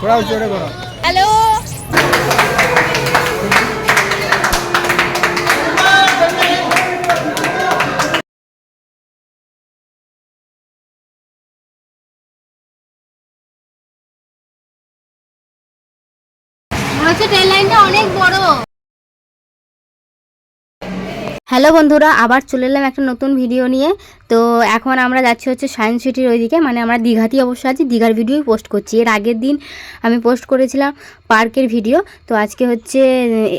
थोड़ा जोरे करो হ্যালো মনে হচ্ছে ট্রেন লাইনটা অনেক বড় হ্যালো বন্ধুরা, আবার চলে এলাম একটা নতুন ভিডিও নিয়ে। তো এখন আমরা যাচ্ছি হচ্ছে সায়েন্স সিটির ওইদিকে। মানে আমরা দীঘাতেই অবশ্য আছি, দীঘার ভিডিওই পোস্ট করছি। এর আগের দিন আমি পোস্ট করেছিলাম পার্কের ভিডিও তো আজকে হচ্ছে,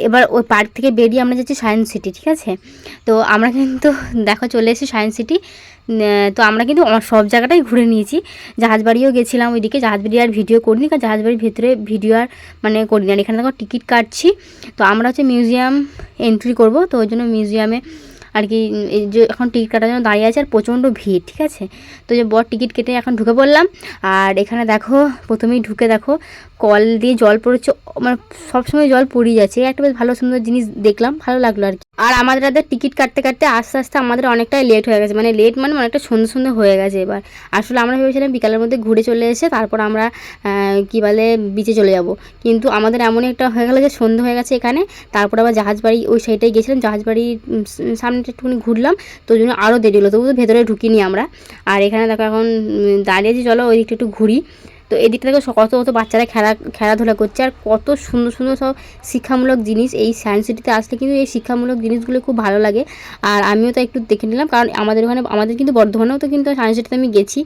এবার ওই পার্ক থেকে বেরিয়ে আমরা যাচ্ছি সায়েন্স সিটি ঠিক আছে? তো আমরা কিন্তু, দেখো চলে এসেছি সায়েন্স সিটি তো আমরা কিন্তু সব জায়গাটাই ঘুরে নিয়েছি। জাহাজবাড়িও গেছিলাম ওইদিকে, জাহাজবাড়ি আর ভিডিও করিনি, কারণ জাহাজবাড়ির ভেতরে ভিডিও আর মানে করিনি। আর এখানে দেখো টিকিট কাটছি, তো আমরা হচ্ছে মিউজিয়াম এন্ট্রি করব, তো ওই জন্য মিউজিয়ামে আর কি এই যে এখন টিকিট কাটার জন্য দাঁড়িয়ে আছে আর প্রচণ্ড ভিড় ঠিক আছে? তো যে বর টিকিট কেটে এখন ঢুকে পড়লাম। আর এখানে দেখো প্রথমেই ঢুকে দেখো কল দিয়ে জল পড়েছে মানে সবসময় জল পড়েই যাচ্ছে। একটা বেশ ভালো সুন্দর জিনিস দেখলাম ভালো লাগল আর কি। আর আমাদের হাতে টিকিট কাটতে কাটতে আস্তে আস্তে আমাদের অনেকটাই লেট হয়ে গেছে মানে লেট মানে অনেকটা সুন্দর সুন্দর হয়ে গেছে এবার। আসলে আমরা ভেবেছিলাম বিকালের মধ্যে ঘুরে চলে এসে তারপর আমরা কি বলে বিচে চলে যাব। কিন্তু আমাদের এমনই একটা হয়ে গেলো যে সন্ধ্যে হয়ে গেছে এখানে। তারপর আবার জাহাজবাড়ি ওই সাইডে গেছিলাম জাহাজবাড়ির উম, সামনেটা একটুখানি ঘুরলাম, তো জন্য আরও দেরি হলো। তবু তো ভেতরে ঢুকিনি আমরা। আর এখানে দেখো এখন দাঁড়িয়েছি চলো ওই দিকটা একটু ঘুরি। তো এদিক থেকে কত কত বাচ্চারা খেলা, খেলাধুলা করছে, আর কত সুন্দর সুন্দর সব শিক্ষামূলক জিনিস এই সায়েন্স সিটিতে আসলে কিন্তু এই শিক্ষামূলক জিনিসগুলো খুব ভালো লাগে। আর আমিও তো একটু দেখে নিলাম, কারণ আমাদের ওখানে, আমাদের কিন্তু বর্ধমানেও তো কিন্তু সায়েন্স সিটিতে আমি গেছি।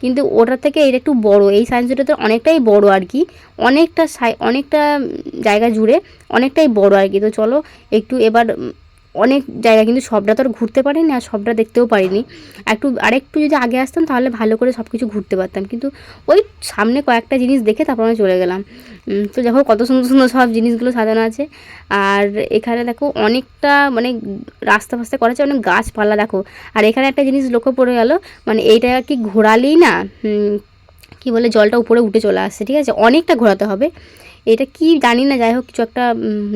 কিন্তু ওটার থেকে এটা একটু বড়, এই সায়েন্স সিটিতে অনেকটাই বড় আর কি। অনেকটা সাই- অনেকটা জায়গা জুড়ে অনেকটাই বড় আর কি। তো চলো একটু এবার অনেক জায়গা কিন্তু সবটা তো আর ঘুরতে পারিনি আর সবটা দেখতেও পারিনি। একটু, আরেকটু যদি আগে আসতাম তাহলে ভালো করে সব কিছু ঘুরতে পারতাম। কিন্তু ওই সামনে কয়েকটা জিনিস দেখে তারপর আমি চলে গেলাম। তো দেখো কত সুন্দর সুন্দর সব জিনিসগুলো সাজানো আছে। আর এখানে দেখো অনেকটা মানে রাস্তা ফাস্তা করা আছে, অনেক গাছপালা দেখো। আর এখানে একটা জিনিস লক্ষ্য পড়ে গেল মানে এইটা কি ঘোরালেই না? কি বলে, জলটা উপরে উঠে চলে আসছে, ঠিক আছে? অনেকটা ঘোরাতে হবে। এটা কি জানি না, যাই হোক, কিছু একটা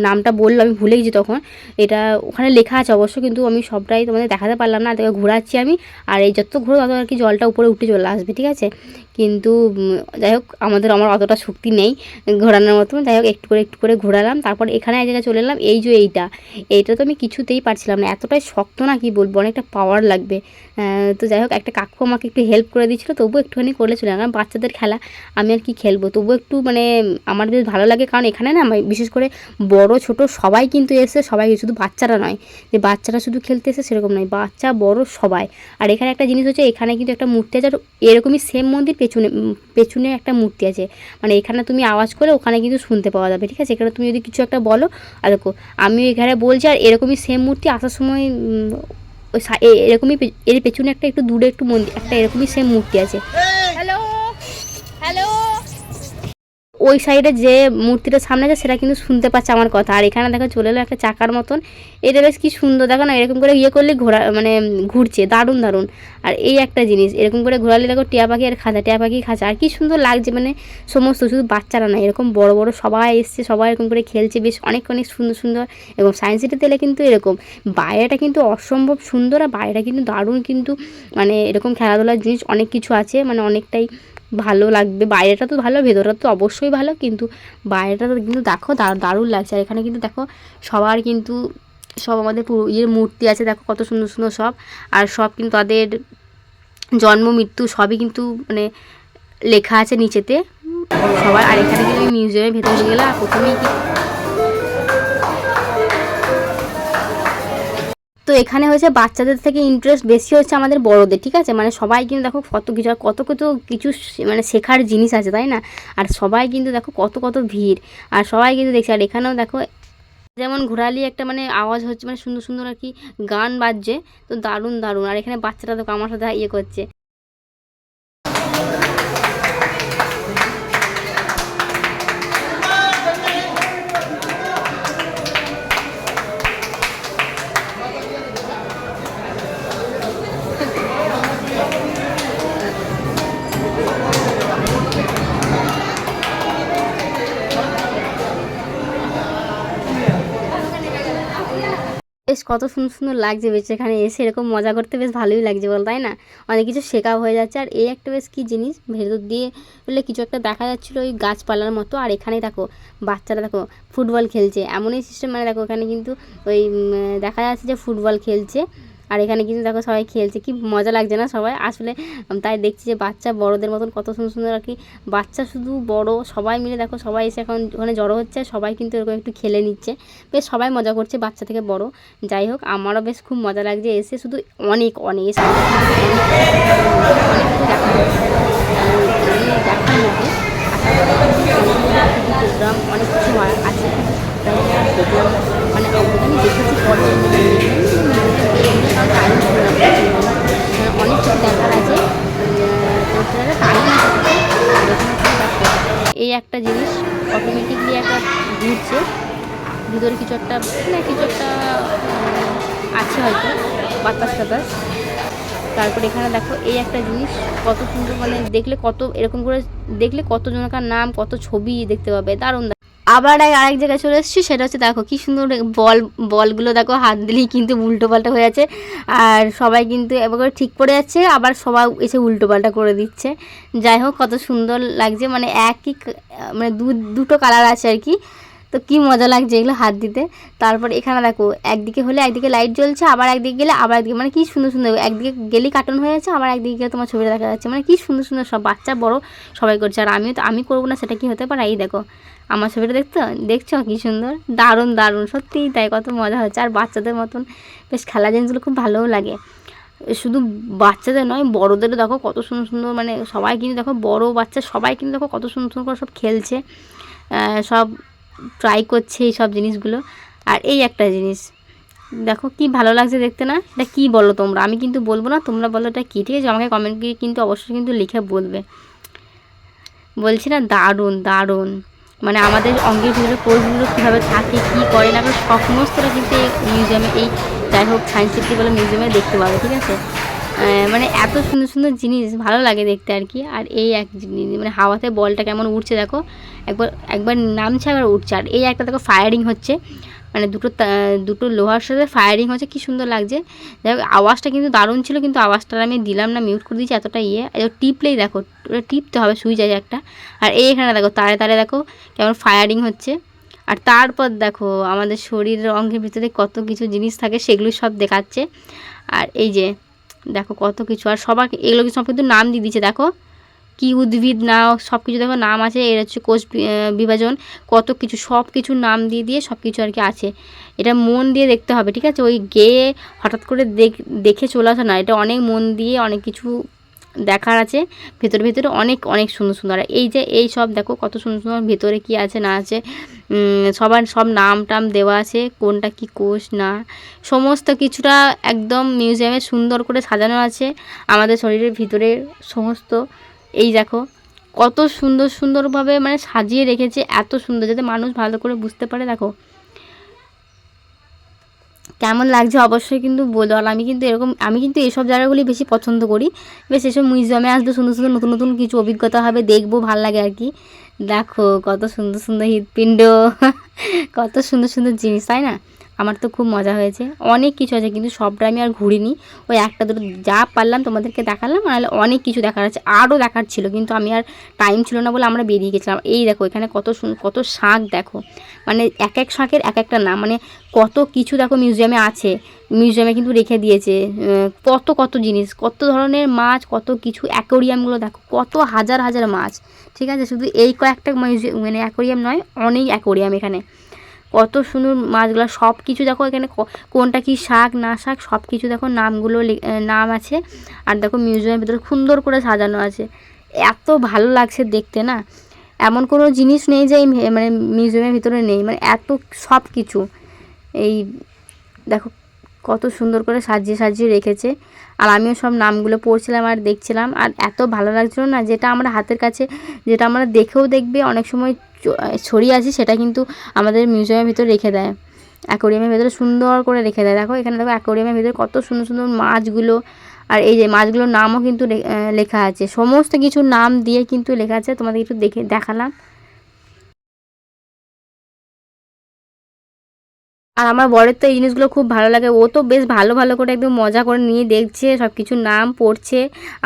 নামটা বলল, আমি ভুলে গেছি তখন। এটা ওখানে লেখা আছে অবশ্য, কিন্তু আমি সবটাই তোমাদের দেখাতে পারলাম না দেখো ঘোরাচ্ছি আমি। আর এই যত ঘুরো, তত আর কি জলটা উপরে উঠে চলে আসবে, ঠিক আছে? কিন্তু যাই হোক, আমাদের, আমার অতটা শক্তি নেই ঘোরানোর মতো যাই হোক, একটু করে একটু করে ঘোরালাম, তারপর এখানে এক জায়গায় চলে এলাম, এই যে এইটা। এইটা তো আমি কিছুতেই পারছিলাম না, এতটাই শক্ত না, কি বলব, অনেকটা পাওয়ার লাগবে। তো যাই হোক, একটা কাকু আমাকে একটু হেল্প করে দিচ্ছিল তবুও একটুখানি করলে চলে গেলাম বাচ্চাদের খেলা, আমি আর কি খেলব? তবুও একটু মানে আমার বেশ ভালো লাগে কারণ এখানে না বিশেষ করে বড় ছোট সবাই কিন্তু এসে সবাই শুধু বাচ্চারা নয় যে বাচ্চারা শুধু খেলতে এসে সেরকম নয় বাচ্চা বড় সবাই। আর এখানে একটা জিনিস হচ্ছে এখানে কিন্তু একটা মূর্তি আছে আর এরকমই সেম মন্দির পেছনে পেছনে একটা মূর্তি আছে। মানে এখানে তুমি আওয়াজ করে ওখানে কিন্তু শুনতে পাওয়া যাবে ঠিক আছে? এখানে তুমি যদি কিছু একটা বলো আর দেখো আমি এখানে বলছি আর এরকমই সেম মূর্তি আসার সময় ওই এরকমই এর পেছনে একটা একটু দূরে একটু মন্দির একটা এরকমই সেম মূর্তি আছে। হ্যালো হ্যালো ওই সাইডে যে মূর্তিটা সামনে আছে, সেটা কিন্তু শুনতে পাচ্ছে আমার কথা। আর এখানে দেখো চলে এলো একটা চাকার মতন। এটা বেশ কি সুন্দর, দেখো না, এরকম করে ইয়ে করলে ঘোরা মানে ঘুরছে, দারুণ দারুণ। আর এই একটা জিনিস, এরকম করে ঘোরালে দেখো টিয়া পাখি আর খাঁচা, টিয়া পাখি খাঁচা। আর কি সুন্দর লাগছে মানে সমস্ত, শুধু বাচ্চারা না, এরকম বড় বড় সবাই এসছে, সবাই এরকম করে খেলছে, বেশ অনেক অনেক সুন্দর সুন্দর। এবং সায়েন্স সিটিতে এলে কিন্তু এরকম। বাইরেটা কিন্তু অসম্ভব সুন্দর, আর বাইরেটা কিন্তু দারুণ, কিন্তু মানে এরকম খেলাধুলার জিনিস অনেক কিছু আছে মানে অনেকটাই ভালো লাগবে। বাইরেটা তো ভালো, ভেতরটা তো অবশ্যই ভালো, কিন্তু বাইরেটা তো কিন্তু দেখো দার- দারুণ লাগছে। আর এখানে কিন্তু দেখো সবার কিন্তু সব আমাদের পুরো ইয়ের মূর্তি আছে, দেখো কত সুন্দর সুন্দর সব। আর সব কিন্তু তাদের জন্ম, মৃত্যু সবই কিন্তু মানে লেখা আছে নিচেতে। সবার, আর এখানে কিন্তু মিউজিয়ামের ভেতরে গেলে আর প্রথমেই তো এখানে হয়েছে বাচ্চাদের থেকে ইন্টারেস্ট বেশি হচ্ছে আমাদের বড়দের, ঠিক আছে? মানে সবাই কিন্তু দেখো কত কিছু কত কত কিছু মানে শেখার জিনিস আছে, তাই না? আর সবাই কিন্তু দেখো কত কত ভিড়। আর সবাই কিন্তু দেখছে, আর এখানেও দেখো যেমন ঘোরালি একটা মানে আওয়াজ হচ্ছে মানে সুন্দর সুন্দর আর কি গান বাজছে, তো দারুণ দারুণ। আর এখানে বাচ্চারা তো আমার সাথে ইয়ে করছে। বেশ কত সুন্দর সুন্দর লাগছে, বেশ এখানে এসে এরকম মজা করতে বেশ ভালোই লাগছে বল, তাই না? অনেক কিছু শেখাও হয়ে যাচ্ছে। আর এই একটা বেশ কী জিনিস, ভেতর দিয়ে বলে কিছু একটা দেখা যাচ্ছিল ওই গাছপালার মতো। আর এখানে দেখো, বাচ্চারা দেখো ফুটবল খেলছে। এমনই সিস্টেম মানে দেখো এখানে কিন্তু ওই দেখা যাচ্ছে যে ফুটবল খেলছে। আর এখানে কিন্তু দেখো সবাই খেলছে, কি মজা লাগছে না সবাই? আসলে তাই দেখছি যে বাচ্চা বড়দের মতন কত সুন্দর সুন্দর আর কি। বাচ্চা শুধু বড়, সবাই মিলে দেখো সবাই এসে এখন ওখানে জড়ো হচ্ছে, সবাই কিন্তু এরকম একটু খেলে নিচ্ছে। বেশ সবাই মজা করছে বাচ্চা থেকে বড়। যাই হোক, আমারও বেশ খুব মজা লাগছে, এসে শুধু অনেক অনেক, এসে অনেক কিছু আছে। মানে দেখেছি পরে এই একটা জিনিস অটোমেটিকলি একটা ঘুরছে ভিতরে কিছু একটা, না, কিছু একটা আছে হয়তো, বাতাস টাতাস তারপর এখানে দেখো, এই একটা জিনিস কত সুন্দর মানে দেখলে কত, এরকম করে দেখলে কত জনকার নাম, কত ছবি দেখতে পাবে, দারুণ। আবার আরেক জায়গায় চলে এসেছি, সেটা হচ্ছে দেখো কি সুন্দর বল, বলগুলো দেখো হাত দিলেই কিন্তু উল্টো পাল্টা হয়ে যাচ্ছে। আর সবাই কিন্তু এবার ঠিক পড়ে যাচ্ছে, আবার সবাই এসে উল্টো পাল্টা করে দিচ্ছে। যাই হোক, কত সুন্দর লাগছে মানে একই মানে দু- দুটো কালার আছে আর কি। তো কি মজা লাগছে এগুলো হাত দিতে। তারপর এখানে দেখো, একদিকে হলে একদিকে লাইট জ্বলছে, আবার একদিকে গেলে আবার একদিকে মানে কি সুন্দর সুন্দর, একদিকে গেলেই কার্টুন হয়ে যাচ্ছে, আবার একদিকে গেলে তোমার ছবিটা দেখা যাচ্ছে। মানে কি সুন্দর সুন্দর সব বাচ্চা, বড় সবাই করছে। আর আমিও তো, আমি করব না, সেটা কি হতে পারে? এই দেখো আমার ছবিটা দেখতো, দেখছ? কি সুন্দর। দারুণ দারুণ। সত্যিই তাই, কত মজা হচ্ছে। আর বাচ্চাদের মতন বেশ খেলা জিনিসগুলো খুব ভালোও লাগে। শুধু বাচ্চাদের নয়, বড়োদেরও দেখো কত সুন্দর সুন্দর মানে সবাই কিন্তু দেখো বড় বাচ্চা, সবাই কিন্তু দেখো কত সুন্দর সুন্দর করে সব খেলছে। সব ট্রাই করছে এই সব জিনিসগুলো। আর এই একটা জিনিস, দেখো কি ভালো লাগছে দেখতে না? এটা কি বলো তোমরা? আমি কিন্তু বলব না, তোমরা বলো এটা কী, ঠিক আছে? আমাকে কমেন্ট কিন্তু অবশ্যই কিন্তু লিখে বলবে। বলছি না, দারুণ দারুণ। মানে আমাদের অঙ্গের ভিতরে কোষগুলো কীভাবে থাকে, কী করে না সমস্তটা কিন্তু এই মিউজিয়ামে এই যাই হোক সায়েন্স সিটি বলে মিউজিয়ামে দেখতে পাবে, ঠিক আছে? মানে এত সুন্দর সুন্দর জিনিস, ভালো লাগে দেখতে আর কি। আর এই এক জিনিস মানে হাওয়াতে বলটা কেমন উঠছে দেখো, একবার একবার নামছে আবার উঠছে আর এই একটা দেখো ফায়ারিং হচ্ছে। মানে দুটো দুটো লোহার সাথে ফায়ারিং হচ্ছে কি সুন্দর লাগছে। যাই হোক, আওয়াজটা কিন্তু দারুণ ছিল, কিন্তু আওয়াজটা আমি দিলাম না মিউট করে দিয়েছি, এতটা ইয়ে। টিপলেই দেখো, ওটা টিপতে হবে সুইচ আছে একটা। আর এই এখানে দেখো, তারে তারে দেখো, কেমন ফায়ারিং হচ্ছে। আর তারপর দেখো, আমাদের শরীরের অঙ্গের ভিতরে কত কিছু জিনিস থাকে, সেগুলো সব দেখাচ্ছে। আর এই যে, দেখো কত কিছু, আর সবার এগুলো সব কিন্তু নাম দিয়ে দিচ্ছে দেখো। কি উদ্ভিদ না সব কিছু দেখো নাম আছে, এর হচ্ছে কোষ বিভাজন, কত কিছু সব কিছু নাম দিয়ে দিয়ে সব কিছু আর কি আছে। এটা মন দিয়ে দেখতে হবে, ঠিক আছে? ওই গেয়ে হঠাৎ করে দেখ চলে আসা না, এটা অনেক মন দিয়ে অনেক কিছু দেখার আছে। ভেতরে ভেতরে অনেক অনেক সুন্দর সুন্দর। এই যে, এই সব দেখো কত সুন্দর সুন্দর ভেতরে কি আছে, না আছে সবার, সব নাম টাম দেওয়া আছে, কোনটা কি কোষ, না। সমস্ত কিছুটা একদম মিউজিয়ামে সুন্দর করে সাজানো আছে। আমাদের শরীরের ভিতরে সমস্ত এই দেখো, কত সুন্দর সুন্দরভাবে মানে সাজিয়ে রেখেছে, এত সুন্দর, যাতে মানুষ ভালো করে বুঝতে পারে, দেখো। কেমন লাগছে অবশ্যই কিন্তু বলো, আর আমি কিন্তু এরকম, আমি কিন্তু এসব জায়গাগুলি বেশি পছন্দ করি। বেশ, এসব মিউজিয়ামে আসলে সুন্দর সুন্দর, নতুন নতুন কিছু অভিজ্ঞতা হবে, দেখব, ভালো লাগে আর কি। দেখো, কত সুন্দর সুন্দর হৃৎপিণ্ড, কত সুন্দর সুন্দর জিনিস, তাই না? আমার তো খুব মজা হয়েছে। অনেক কিছু আছে, কিন্তু সবটা আমি আর ঘুরিনি। ওই একটা দুটো যা পারলাম তোমাদেরকে দেখালাম নাহলে অনেক কিছু দেখার আছে আরও দেখার ছিল, কিন্তু আমি আর টাইম ছিল না বলে আমরা বেরিয়ে গেছিলাম। এই দেখো, এখানে কত কত শাঁখ দেখো। মানে এক এক শাঁখের এক একটা নাম মানে কত কিছু দেখো মিউজিয়ামে আছে। মিউজিয়ামে কিন্তু রেখে দিয়েছে কত কত জিনিস, কত ধরনের মাছ, কত কিছু অ্যাকোরিয়ামগুলো দেখো, কত হাজার হাজার মাছ। ঠিক আছে? শুধু এই কয়েকটা মিউজিয়াম মানে অ্যাকোরিয়াম নয়, অনেক অ্যাকোরিয়াম এখানে। কত সুন্দর মাছগুলো সব কিছু দেখো এখানে কোনটা কি শাক, না শাক সব কিছু দেখো নামগুলো নাম আছে। আর দেখো মিউজিয়ামের ভিতরে সুন্দর করে সাজানো আছে। এত ভালো লাগছে দেখতে না? এমন কোনো জিনিস নেই যে মানে মিউজিয়ামের ভিতরে নেই। মানে এত সব কিছু এই দেখো কত সুন্দর করে সাজিয়ে সাজিয়ে রেখেছে। আর আমিও সব নামগুলো পড়ছিলাম আর দেখছিলাম। আর এত ভালো লাগছিল না যেটা আমরা হাতের কাছে, যেটা আমরা দেখেও দেখবে, অনেক সময় ছড়িয়ে আছে সেটা কিন্তু আমাদের মিউজিয়ামের ভিতরে রেখে দেয়। অ্যাকোরিয়ামের ভেতরে সুন্দর করে রেখে দেয়। দেখো, এখানে দেখো অ্যাকোরিয়ামের ভিতরে কত সুন্দর সুন্দর মাছগুলো। আর এই যে মাছগুলোর নামও কিন্তু লেখা আছে। সমস্ত কিছুর নাম দিয়ে কিন্তু লেখা আছে। তোমাদের একটু দেখে দেখালাম। আর আমার বরের তো এই জিনিসগুলো খুব ভালো লাগে। ও তো বেশ ভালো ভালো করে একদম মজা করে নিয়ে দেখছে সব কিছু নাম পড়ছে।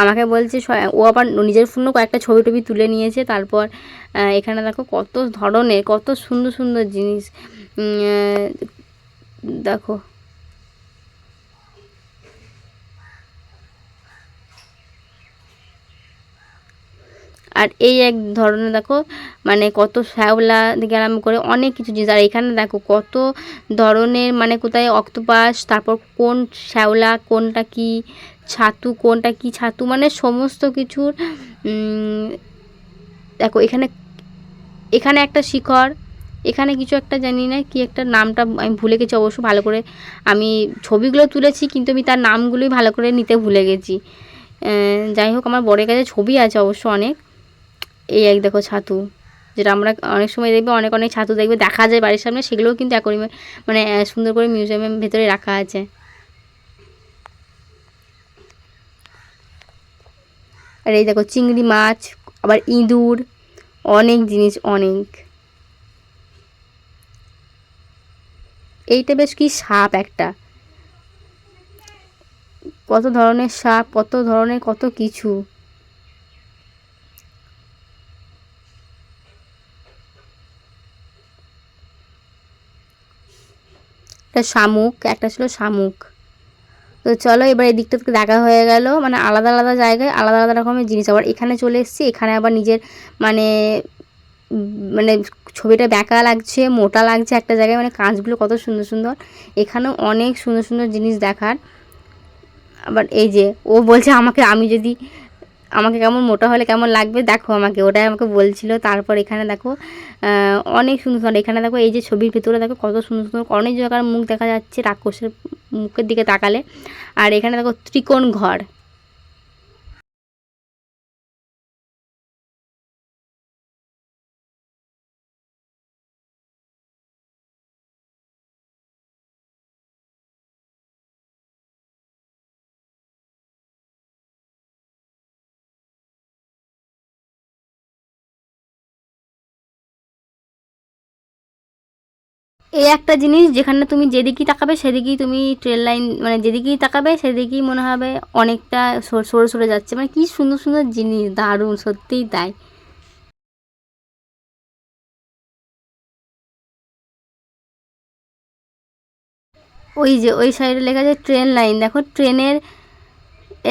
আমাকে বলছে ও আবার নিজের ফোনও কয়েকটা ছবি টবি তুলে নিয়েছে। তারপর এখানে দেখো কত ধরনের, কত সুন্দর সুন্দর জিনিস। দেখো। আর এই এক ধরনের দেখো মানে কত শ্যাওলা থেকে আরম্ভ করে অনেক কিছু জিনিস। আর এখানে দেখো কত ধরনের মানে কোথায় অক্টোপাস, তারপর কোন শ্যাওলা, কোনটা কি ছাতু, কোনটা কি ছাতু মানে সমস্ত কিছুর দেখো এখানে এখানে একটা শিখর, এখানে কিছু একটা জানি না কি একটা নামটা আমি ভুলে গেছি অবশ্য, ভালো করে আমি ছবিগুলো তুলেছি কিন্তু আমি তার নামগুলোই ভালো করে নিতে ভুলে গেছি। যাই হোক, আমার বরের কাছে ছবি আছে অবশ্য অনেক। এই এক দেখো ছাতু, যেটা আমরা অনেক সময় দেখবে, অনেক অনেক ছাতু দেখবে, দেখা যায় বাড়ির সামনে, সেগুলোও কিন্তু অ্যাকোরিয়ামে মানে সুন্দর করে মিউজিয়ামের ভেতরে রাখা আছে। আর এই দেখো চিংড়ি মাছ, আবার ইঁদুর, অনেক জিনিস, অনেক। এইটা বেশ কি সাপ একটা। কত ধরনের সাপ, কত ধরনের কত কিছু। একটা শামুক, একটা ছিল শামুক। তো চলো এবার এই দিকটা দেখা হয়ে গেল মানে আলাদা আলাদা জায়গায় আলাদা আলাদা রকমের জিনিস। আবার এখানে চলে এসেছি, এখানে আবার নিজের মানে মানে ছবিটা বেঁকা লাগছে, মোটা লাগছে একটা জায়গায় মানে কাঁচগুলো কত সুন্দর সুন্দর। এখানেও অনেক সুন্দর সুন্দর জিনিস দেখার। আবার এই যে, ও বলছে আমাকে আমি যদি আমাকে কেমন মোটা হলে কেমন লাগবে? দেখো আমাকে, ওটাই আমাকে বলছিল। তারপর এখানে দেখো অনেক সুন্দর সুন্দর, এখানে দেখো এই যে ছবির ভিতরে দেখো কত সুন্দর সুন্দর, অনেক জায়গার মুখ দেখা যাচ্ছে রাক্ষসের মুখের দিকে তাকালে। আর এখানে দেখো ত্রিকোণ ঘর। এই একটা জিনিস যেখানে তুমি যেদিকেই তাকাবে, সেদিকেই তুমি ট্রেন লাইন মানে যেদিকেই তাকাবে, সেদিকেই মনে হবে অনেকটা সর- সরে যাচ্ছে। মানে কি সুন্দর সুন্দর জিনিস, দারুণ, সত্যিই তাই। ওই যে, ওই সাইডে লেখা আছে ট্রেন লাইন দেখো ট্রেনের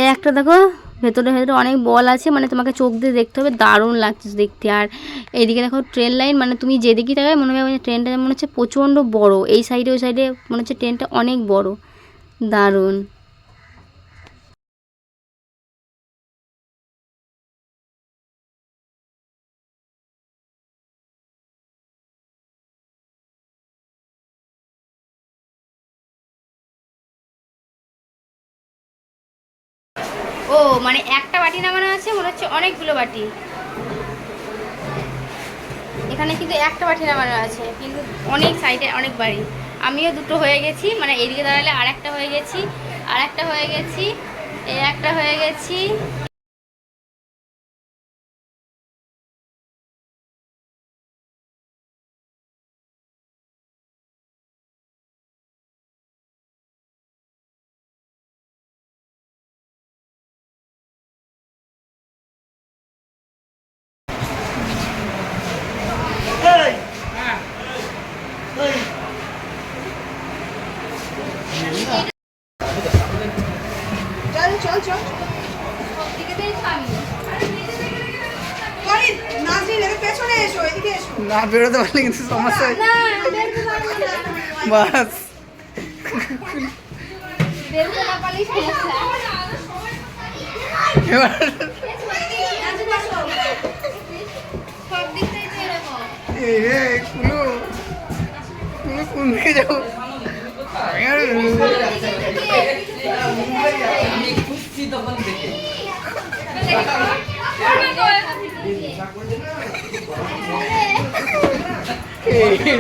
একটা দেখো ভেতরে ভেতরে অনেক বল আছে মানে তোমাকে চোখ দিয়ে দেখতে হবে, দারুণ লাগছে দেখতে। আর এইদিকে দেখো ট্রেন লাইন মানে তুমি যেদিকেই থাকবে মনে হবে ট্রেনটা মনে হচ্ছে প্রচণ্ড বড়। এই সাইডে ওই সাইডে মনে হচ্ছে ট্রেনটা অনেক বড়। দারুণ। ও মানে একটা বাটি নামানো আছে, মনে হচ্ছে অনেকগুলো বাটি। এখানে কিন্তু একটা বাটি নামানো আছে, কিন্তু অনেক সাইডে অনেক বাড়ি। আমিও দুটো হয়ে গেছি মানে এদিকে দাঁড়ালে আর একটা হয়ে গেছি আর একটা হয়ে গেছি এই একটা হয়ে গেছি। না বেরোতে পারলে কিন্তু সমস্যা হয়। বাস। কোন দিকে যাব? আমি Kỳ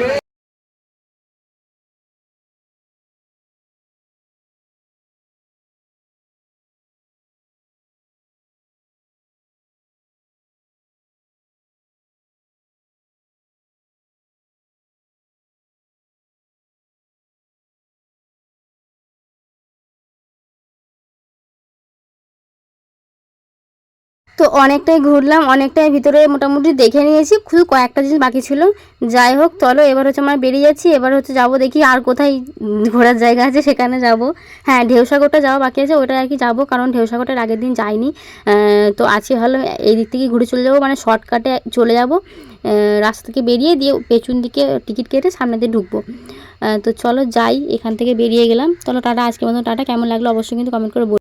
তো অনেকটাই ঘুরলাম, অনেকটাই ভিতরে মোটামুটি দেখে নিয়েছি শুধু কয়েকটা জিনিস বাকি ছিল। যাই হোক, চলো, এবার হচ্ছে আমরা বেরিয়ে যাচ্ছি, এবার হচ্ছে যাব দেখি আর কোথায় ঘোরার জায়গা আছে, সেখানে যাব। হ্যাঁ ঢেউসাগরটা যাওয়া বাকি আছে, ওটা আর কি যাব, কারণ ঢেউসাগরটার আগের দিন যাইনি। তো আজকে ভালো, এই দিক থেকে ঘুরে চলে যাব মানে শর্টকাটে চলে যাব। রাস্তা থেকে বেরিয়ে দিয়ে পেছন দিকে টিকিট কেটে সামনে দিয়ে ঢুকবো। তো চলো যাই, এখান থেকে বেরিয়ে গেলাম। চলো, টাটা আজকে মতো টাটা, কেমন লাগল অবশ্যই কিন্তু কমেন্ট করে